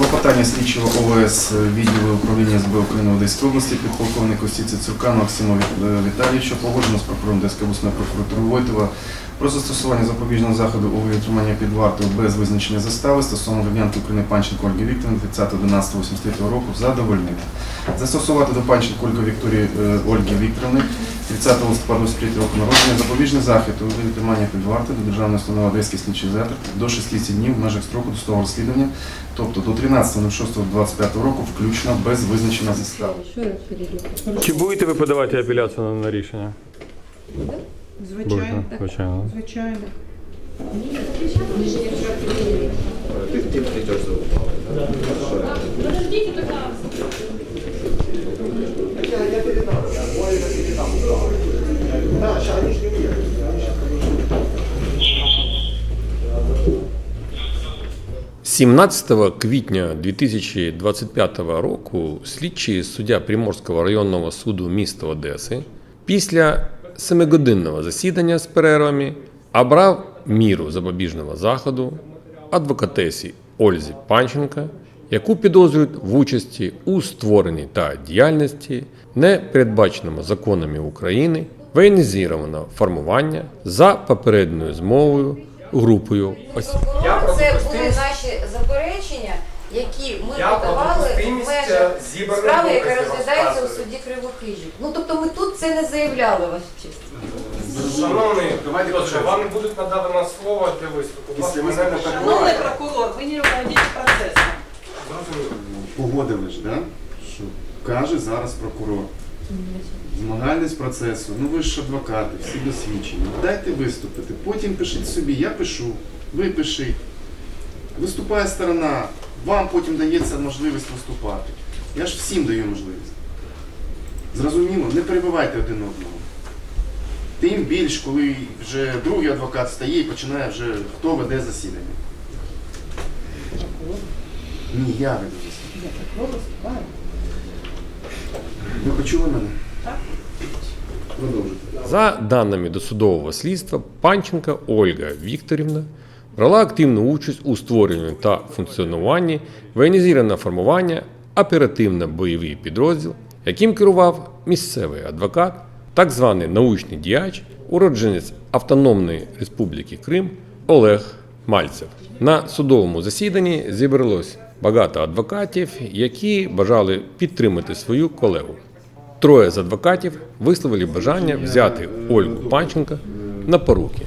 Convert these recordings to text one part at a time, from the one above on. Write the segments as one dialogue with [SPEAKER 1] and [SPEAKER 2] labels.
[SPEAKER 1] Клопотання слідчого ОВС відділу управління СБ України в Одеській області підполковника Костіці Цурка Максима е, Віталійовича погоджено з прокурором Одеської обласної прокуратури Войтова про застосування запобіжного заходу у вигляді тримання під вартою без визначення застави стосовно громадянки України Панченко Ольги Вікторівни 30.11.83 року задовольнити. Застосувати до Панченко Ольги Вікторії е, Ольги Вікторівни 30 листопада 23 року народження запобіжний захід у вигляді тримання під вартою до державної установи Одеський слідчий ізолятор до 60 днів в межах строку досудового розслідування, тобто до 13.06.25 року включно без визначення застави.
[SPEAKER 2] Чи будете ви подавати апеляцію на, на рішення?
[SPEAKER 3] Звичайно,
[SPEAKER 2] звичайно.
[SPEAKER 3] звичайно.
[SPEAKER 4] – 17 квітня 2025 року слідчий суддя Приморського районного суду міста Одеси після семигодинного засідання з перервами обрав міру запобіжного заходу адвокатесі Ользі Панченка, яку підозрюють в участі у створенні та діяльності, не передбаченому законами України, воєнізованого формування за попередньою змовою групою осіб.
[SPEAKER 5] Які ми
[SPEAKER 6] Я про
[SPEAKER 5] подавали в
[SPEAKER 6] допустимість,
[SPEAKER 5] межах
[SPEAKER 6] е, зібраних
[SPEAKER 5] справи, яка
[SPEAKER 6] доказів
[SPEAKER 5] розглядається у
[SPEAKER 6] розказую.
[SPEAKER 5] суді Кривохижі. Ну тобто ми тут це не заявляли, ваша честь.
[SPEAKER 6] Шановний,
[SPEAKER 1] Давайте почнемо.
[SPEAKER 6] вам будуть надавано слово для виступу. Будь ласка,
[SPEAKER 1] Після
[SPEAKER 6] мене
[SPEAKER 1] виступу
[SPEAKER 6] не
[SPEAKER 3] Шановний
[SPEAKER 6] перебивайте.
[SPEAKER 3] прокурор, ви не руководите процесом.
[SPEAKER 6] Зрозуміло.
[SPEAKER 1] Погодили ж, да? що каже зараз прокурор. Змагальність процесу. Ну ви ж адвокати, всі досвідчені. Дайте виступити. Потім пишіть собі, я пишу, ви пишіть. Виступає сторона, вам потім дається можливість виступати. Я ж всім даю можливість. Зрозуміло, не перебивайте один одного. Тим більш, коли вже другий адвокат стає і починає вже хто веде засідання. Ні, я веду засідання. Ви почули мене? Так. Продовжуйте.
[SPEAKER 4] За даними досудового слідства, Панченка Ольга Вікторівна брала активну участь у створенні та функціонуванні воєнізованого формування оперативно-бойовий підрозділ, яким керував місцевий адвокат, так званий научний діяч, уродженець Автономної Республіки Крим Олег Мальцев. На судовому засіданні зібралось багато адвокатів, які бажали підтримати свою колегу. Троє з адвокатів висловили бажання взяти Ольгу Панченка на поруки.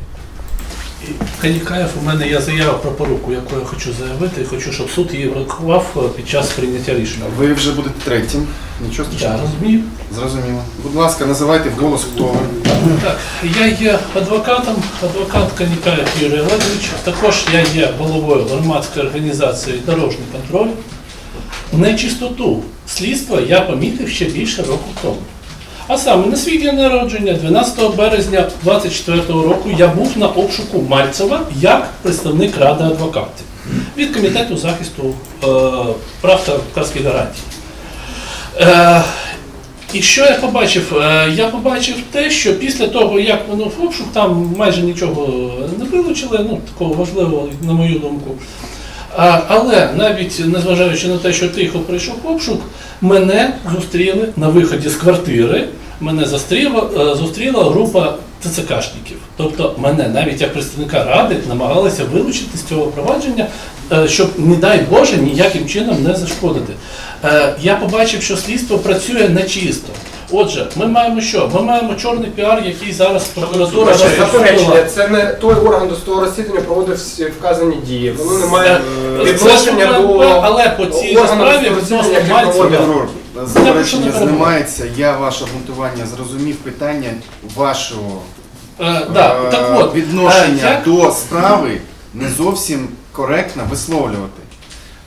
[SPEAKER 7] Канікаєв, у мене є заява про поруку, яку я хочу заявити, хочу, щоб суд її врахував е, під час прийняття рішення.
[SPEAKER 1] Ви вже будете третім. Нічого
[SPEAKER 7] Я
[SPEAKER 1] страшного.
[SPEAKER 7] розумію.
[SPEAKER 1] Зрозуміло. Будь ласка, називайте вголос, хто ви.
[SPEAKER 7] Так, я є адвокатом, адвокат Канікаєв Юрій Олегович. Також я є головою громадської організації Дорожній контроль. Нечистоту слідства я помітив ще більше року тому. А саме на свій день народження, 12 березня 24 року, я був на обшуку Мальцева як представник Ради адвокатів від комітету захисту е, прав та адвокатських гарантій. Е, і що я побачив? Е, Я побачив те, що після того, як минув обшук, там майже нічого не вилучили, ну такого важливого, на мою думку. А, але навіть незважаючи на те, що тихо прийшов обшук, мене зустріли на виході з квартири. Мене зустріла, е, зустріла група ТЦКшників. Тобто мене навіть як представника ради намагалися вилучити з цього провадження, е, щоб, не дай Боже, ніяким чином не зашкодити. Е, Я побачив, що слідство працює нечисто. Отже, ми маємо що? Ми маємо чорний піар, який зараз прокуратура
[SPEAKER 6] заперечення, це не той орган досудового розслідування проводив всі вказані дії. Воно не має
[SPEAKER 7] Е,
[SPEAKER 6] відношення до
[SPEAKER 7] але по цій справі відносно Мальцева
[SPEAKER 1] заперечення знімається. Я ваше обґрунтування зрозумів питання вашого
[SPEAKER 7] Е, да,
[SPEAKER 1] е,
[SPEAKER 7] так от,
[SPEAKER 1] відношення
[SPEAKER 7] е,
[SPEAKER 1] до справи не зовсім коректно висловлювати.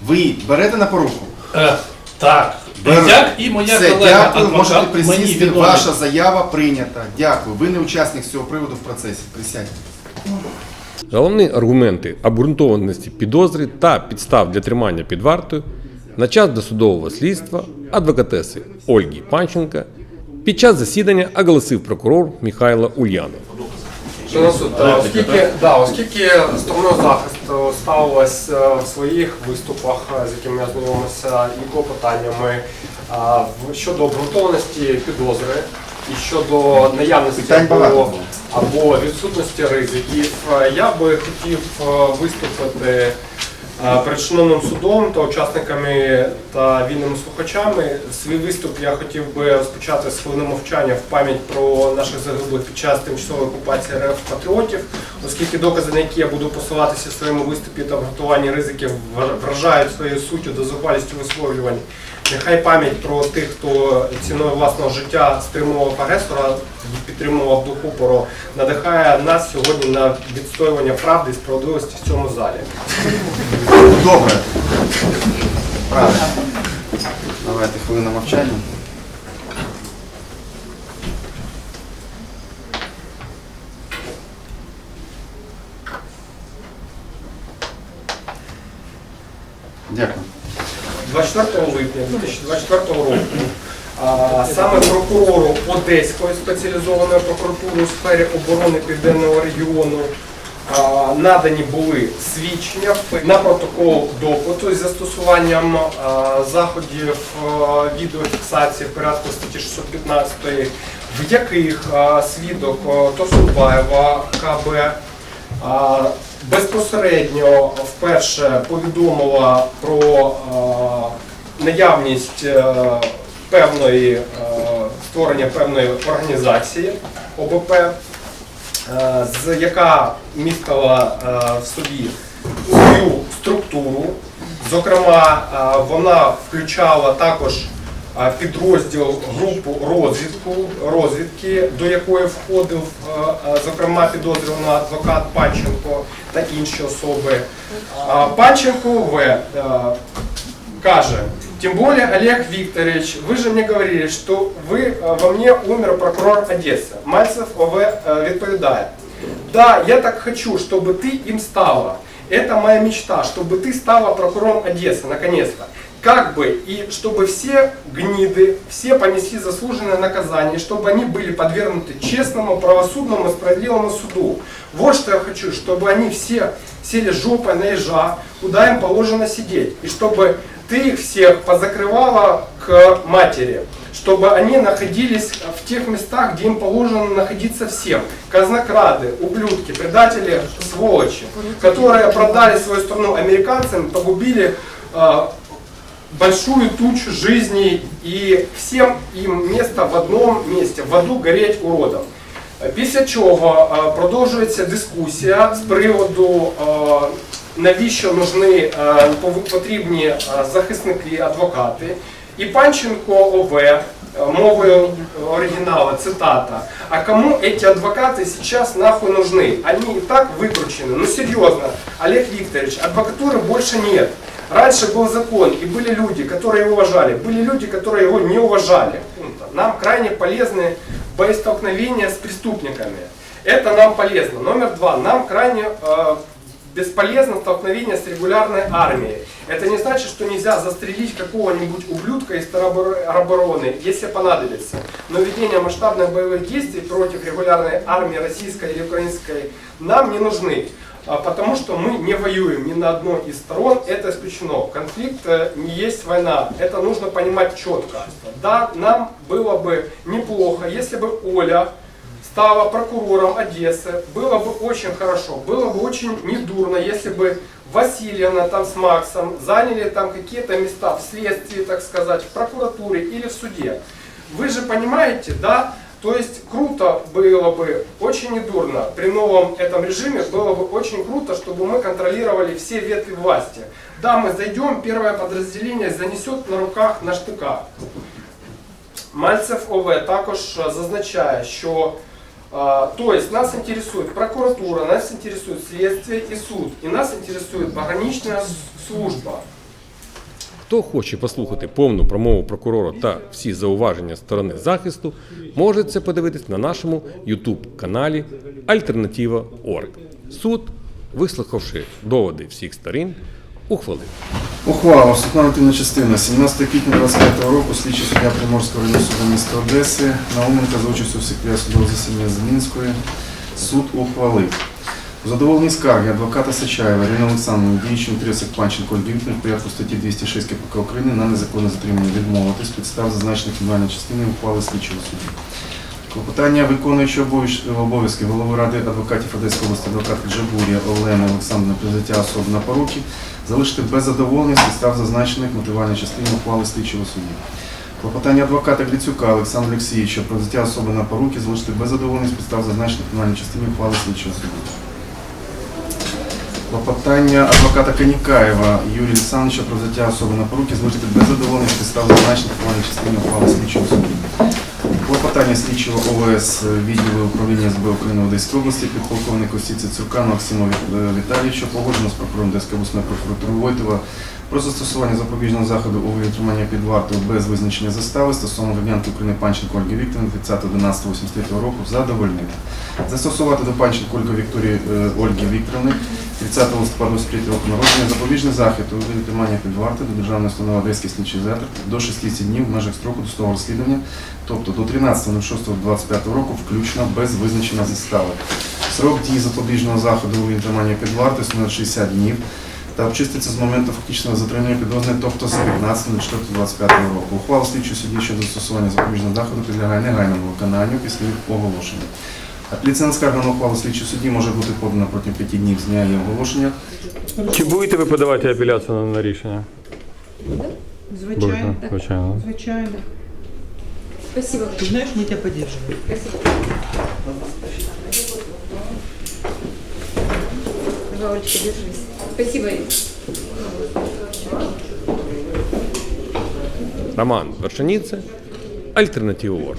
[SPEAKER 1] Ви берете на поруку?
[SPEAKER 7] Е, так,
[SPEAKER 1] Беру.
[SPEAKER 7] як і моя
[SPEAKER 1] Все,
[SPEAKER 7] колега
[SPEAKER 1] дякую, можете
[SPEAKER 7] адвокат мені
[SPEAKER 1] присісти. Ваша заява прийнята. Дякую. Ви не учасник з цього приводу в процесі. Присядьте.
[SPEAKER 4] Головні аргументи обґрунтованості підозри та підстав для тримання під вартою на час досудового слідства адвокатеси Ольги Панченка під час засідання оголосив прокурор Михайло Ульянов.
[SPEAKER 6] Суд, оскільки, да, оскільки стороною захисту ставилось е, в своїх виступах, е, з якими я знайомився, і клопотаннями е, щодо обґрунтованості підозри і щодо наявності або, або відсутності ризиків, я би хотів виступити перед шановним судом та учасниками та вільними слухачами. Свій виступ я хотів би розпочати з хвилини мовчання в пам'ять про наших загиблих під час тимчасової окупації РФ патріотів, оскільки докази, на які я буду посилатися в своєму виступі та обґрунтуванні ризиків, вражають своєю суттю до зухвалістю висловлювань. Нехай пам'ять про тих, хто ціною власного життя стримував агресора і підтримував дух опору, надихає нас сьогодні на відстоювання правди і справедливості в цьому залі.
[SPEAKER 1] Добре. Правильно. Давайте хвилина мовчання. Дякую.
[SPEAKER 6] 24 липня 2024 року а, саме прокурору Одеської спеціалізованої прокуратури у сфері оборони Південного регіону надані були свідчення на протокол допиту із застосуванням заходів відеофіксації в порядку статті 615, в яких свідок Тосубаєва КБ безпосередньо вперше повідомила про наявність е, певної е, створення певної організації ОБП, з яка містила е, в собі свою структуру. Зокрема, е, вона включала також е, підрозділ групу розвідку, розвідки, до якої входив, е, е, зокрема, підозрюваний адвокат Панченко та інші особи. Панченко В. е, каже, тем более, Олег Викторович, вы же мне говорили, что вы, э, во мне умер прокурор Одессы. Мальцев ОВ э, відповідає, да, я так хочу, чтобы ты им стала. Это моя мечта, чтобы ты стала прокурором Одессы, наконец-то. Как бы, и чтобы все гниды, все понесли заслуженное наказание, и чтобы они были подвергнуты честному, правосудному, справедливому суду. Вот что я хочу, чтобы они все сели жопой на ежа, куда им положено сидеть, и чтобы ты их всех позакрывала к матери, чтобы они находились в тех местах, где им положено находиться всем. Казнокрады, ублюдки, предатели, сволочи, которые продали свою страну американцам, погубили э, большую тучу жизней и всем им место в одном месте, в аду гореть уродом. Після чого е, продовжується дискусія з приводу е, навіщо нужны е, пов- потрібні е, захисники, адвокати. І Панченко ОВ е, мовою оригінала, цитата. А кому эти адвокаты сейчас нахуй нужны? Они и так выкручены. Ну серьезно, Олег Викторович, адвокатуры больше нет. Раньше был закон, и были люди, которые его уважали, были люди, которые его не уважали. Нам крайне полезны Боестолкновения с преступниками. Это нам полезно. Номер два. Нам крайне э, бесполезно столкновение с регулярной армией. Это не значит, что нельзя застрелить какого-нибудь ублюдка из теробороны, если понадобится. Но ведение масштабных боевых действий против регулярной армии российской или украинской нам не нужны. А, Потому что мы не воюем ни на одной из сторон, это исключено. Конфликт э, не есть война, это нужно понимать четко. Да, нам было бы неплохо, если бы Оля стала прокурором Одессы, было бы очень хорошо, было бы очень недурно, если бы Васильевна там с Максом заняли там какие-то места в следствии, так сказать, в прокуратуре или в суде. Вы же понимаете, да? То есть круто было бы, очень недурно, при новом этом режиме было бы очень круто, чтобы мы контролировали все ветви власти. Да, мы зайдем, первое подразделение занесет на руках на штыках. Мальцев ОВ також е, зазначає, що е, то есть нас інтересує прокуратура, нас інтересує слідство і суд, і нас інтересує погранична с- служба.
[SPEAKER 4] Хто хоче послухати повну промову прокурора та всі зауваження сторони захисту, може це подивитись на нашому YouTube каналі Альтернатива.орг. Суд, вислухавши доводи всіх сторін, ухвалив.
[SPEAKER 1] Ухвала, вступна частина. 17 квітня 25 року слідчий суддя Приморського районного суду міста Одеси Науменка за участю секретаря судового засідання Змінської Суд ухвалив. У задоволенні скарги адвоката Сачаєва Ірини Олександровни, діючим інтересах Панченко Вікторівни в порядку статті 206 КПК України на незаконне затримання відмовити з підстав зазначених кримінальної частини ухвали слідчого суду. Клопотання виконуючого обов'язки голови ради адвокатів Одеської області адвоката Джабурія Олени Олександрівни взяття особи на поруки залишити без задоволення підстав зазначених мотивальної частини ухвали слідчого судді. Клопотання адвоката Грицюка Олександра Олексійовича про взяття особи на поруки залишити без задоволення підстав зазначених в кримінальній частині ухвали слідчого суду. Клопотання адвоката Канікаєва Юрія Олександровича про взяття особи на поруки залишити без задоволення підстав зазначених в частини ухвали слідчого суду. Клопотання слідчого ОВС відділу управління СБ України в Одеській області підполковник Осіці Цуркану Максима Віталійовичу погоджено з прокурором Одеської обласної прокуратури Войтова про застосування запобіжного заходу у вигляді тримання під вартою без визначення застави стосовно громадянки України Панченко Ольги Вікторівни 30.11.83 року задовольнити. Застосувати до Панченко Ольги Вікторії е, Ольги Вікторівни 30 листопада 23 року народження запобіжний захід у вигляді тримання під вартою до державної установи Одеський слідчий ізолятор до 60 днів в межах строку досудового розслідування, тобто до 13.06.25 року включно без визначення застави. Срок дії запобіжного заходу у вигляді тримання під вартою становить 60 днів та обчиститься з моменту фактичного затримання підозрюваної, тобто з 15.04.25 року. Ухвала слідчого судді щодо застосування запобіжного заходу підлягає негайному виконанню після їх оголошення. Апеляційна скарга на ухвалу слідчого судді може бути подана протягом 5 днів з дня її оголошення.
[SPEAKER 2] Чи будете ви подавати апеляцію на, на рішення?
[SPEAKER 8] Звичайно.
[SPEAKER 2] Будете, звичайно.
[SPEAKER 8] Звичайно.
[SPEAKER 5] Спасибо.
[SPEAKER 8] Ты знаешь, мы тебя поддерживаем.
[SPEAKER 5] Давай, Олечка, держись. Спасибо.
[SPEAKER 4] Роман Вершиніце, Альтернатива Ворд.